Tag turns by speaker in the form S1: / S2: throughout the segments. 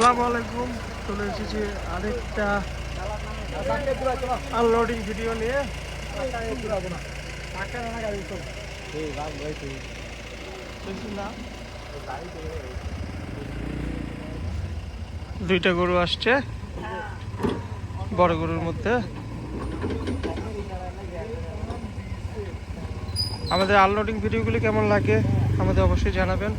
S1: আসসালামু আলাইকুম। চলে এসেছি আরেকটা আনলোডিং ভিডিও নিয়ে। দুইটা গরু আসছে, বড় গরুর মধ্যে। আমাদের আনলোডিং ভিডিওগুলি কেমন লাগে আমাদের অবশ্যই জানাবেন।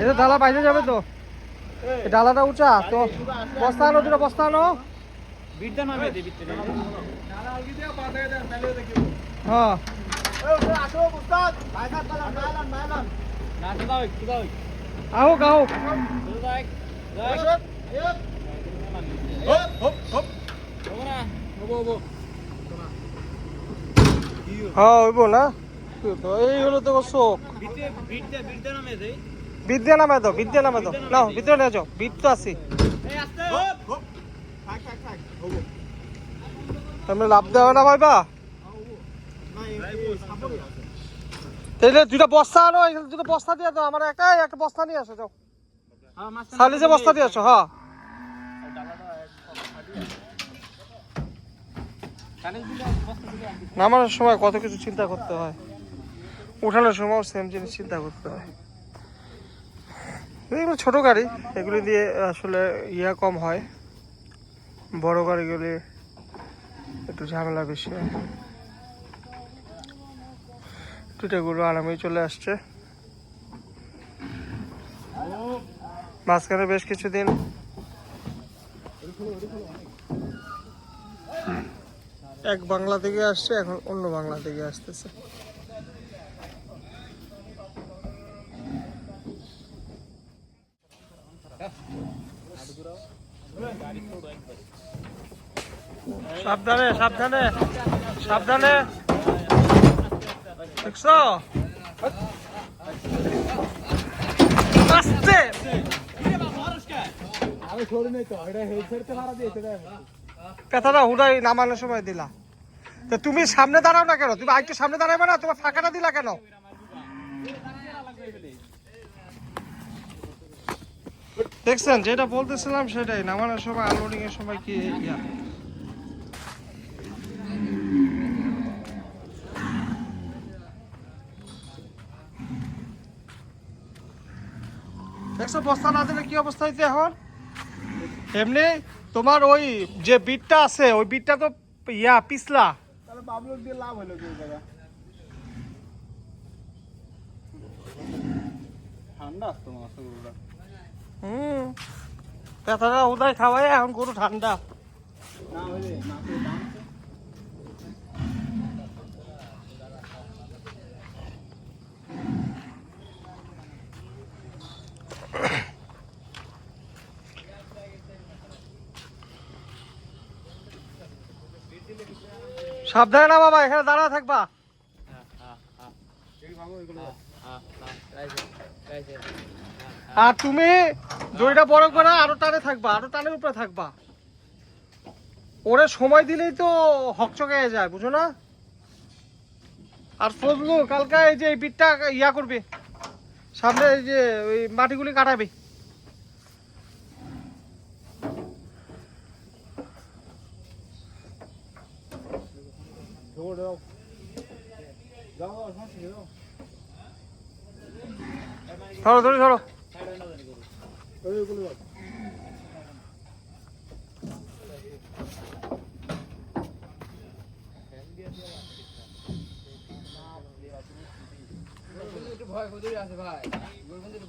S1: এটা ডালা বাইরে যাবে তো। ডালাটা উঁচা তো বস্তা আনো দুটো বস্তা আনো। হ্যাঁ। হ্যাঁ না। এই হলো তো শোক।
S2: বিদ্যা নামে দে
S1: বিদ্যা নামে তো নাও, ভিতরে নিয়ে যাও। বিদ তো আছি লাভ দেওয়া না ভাইবা? তাহলে দুটা বস্তা আনো দুটো বস্তা দিয়ে দাও। আমার একাই একটা বস্তা নিয়ে আসো, যাও। সালিসে বস্তা দিয়ে আসো
S2: কানে দিলে বস্তা দিলে
S1: নামানোর সময় কত কিছু চিন্তা করতে হয়, উঠানোর সময় সেম জিনিস চিন্তা করতে হয়। এগুলো ছোট গাড়ি, এগুলি দিয়ে আসলে ইয়া কম হয়, বড় গাড়িগুলি একটু ঝামেলা বেশি হয়। টুটেগুলো আরামেই চলে আসছে। মাঝখানে বেশ কিছুদিন। এক বাংলা থেকে আসছে, এখন অন্য বাংলা থেকে আসতেছে। সাবধানে সাবধানে সাবধানে। দেখছ? নামানোর সময় দিলা। তো তুমি সামনে দাঁড়াও না কেন? তুমি আরেকটু সামনে দাঁড়াবে না? তোমার ফাঁকাটা দিলা কেন? দেখছেন, যেটা বলতেছিলাম সেটাই, নামানোর সময় আনলোডিং এর সময় কি ইয়া? দেখছ, বস্তা না দিলে কি অবস্থা হইতে এখন? এমনি তোমার ওই যে বিটটা আছে ওই বিটটা তো ইয়া পিছলা।
S2: তাহলে বাবলুর দিয়ে লাভ হলো কি ঠান্ডা আসতো মাছগুলো
S1: হুম। ব্যথাটা উদয় খাওয়াই এখন গরু ঠান্ডা।
S2: না হইলে মাছের দাম
S1: সাবধানে না বাবা এখানে দাঁড়া থাকবা। আর তুমি দড়িটা বড় করে আরও টানে থাকবা, আরও টানের উপরে থাকবা। ওরে সময় দিলেই তো হকচকে যায়, বুঝো না? আর ফজলু, কালকে এই যে এই বিটটা ইয়া করবে, সামনে এই যে ওই মাটিগুলি কাটাবে।
S2: দৌড় দাও যাও সমস্যা কি,
S1: ধরো ধরো ধরো
S3: ভয় করে আছে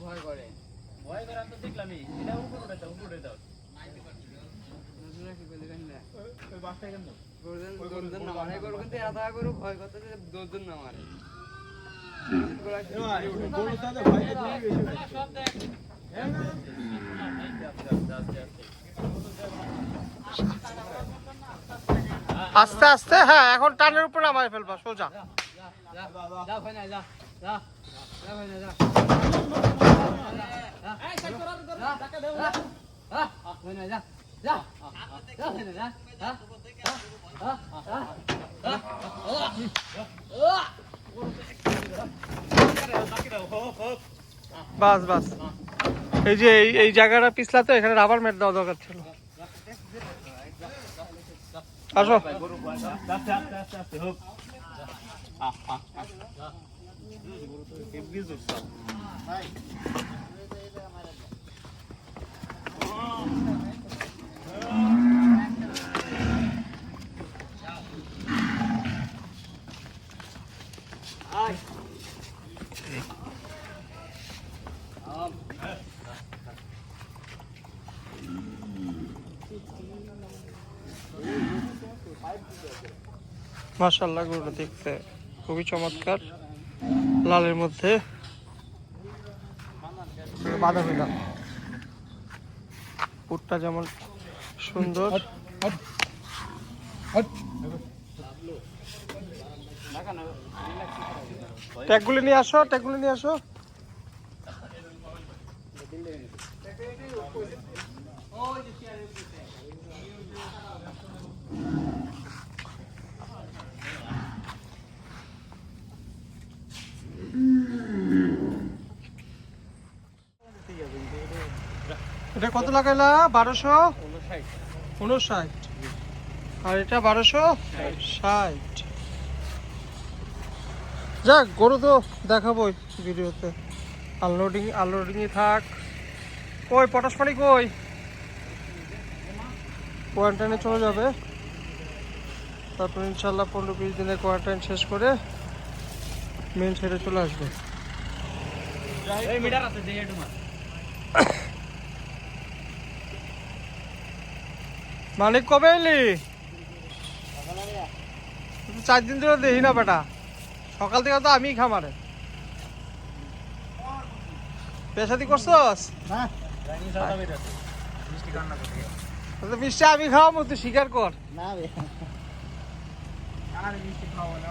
S3: ভয় করে
S2: ভয় করে আমি তো দেখলামই এটা উপরে দাও উপরে দাও বাসটা কেন
S3: মানে।
S1: আস্তে আস্তে হ্যাঁ এখন টানের উপরে নামাই ফেলবা সোজা
S3: যা
S1: বাস বাস। এই যে এই জায়গাটা পিছলা তো, এখানে রাবার ম্যাট দেওয়া দরকার ছিল। আসো।
S2: গরু ভয় না। আস্তে আস্তে আস্তে আস্তে হোক আহ আহ আহ গরু তো হেভি জোর সব
S1: মাশাল্লাহ গরুটা দেখতে খুবই চমৎকার। লালের মধ্যে পুটটা যেমন সুন্দর। ট্যাগগুলি নিয়ে আসো ট্যাগগুলি নিয়ে আসো। এটা কত লাগাইলা? বারোশো? উনষাট আর এটা বারোশো? ষাট। যাক, গরু তো দেখাবোই ভিডিওতে। আনলোডিং আনলোডিংয়ে থাক। কই, পটাশ পানি কই? কোয়ারেন্টাইনে চলে যাবে। তারপর ইনশাল্লাহ পনেরো বিশ দিনের কোয়ারেন্টাইন শেষ করে মেন সাইডে চলে আসবে। মালিক কবে এলি? চার দিন ধরে দেখি না বেটা। সকাল থেকে তো আমি খামারে। পেশাদি করছস?
S2: মিষ্টি কান্না করে
S1: তাহলে আমি খাওয়াবো তুই স্বীকার কর।
S2: না মিষ্টি খাওয়া না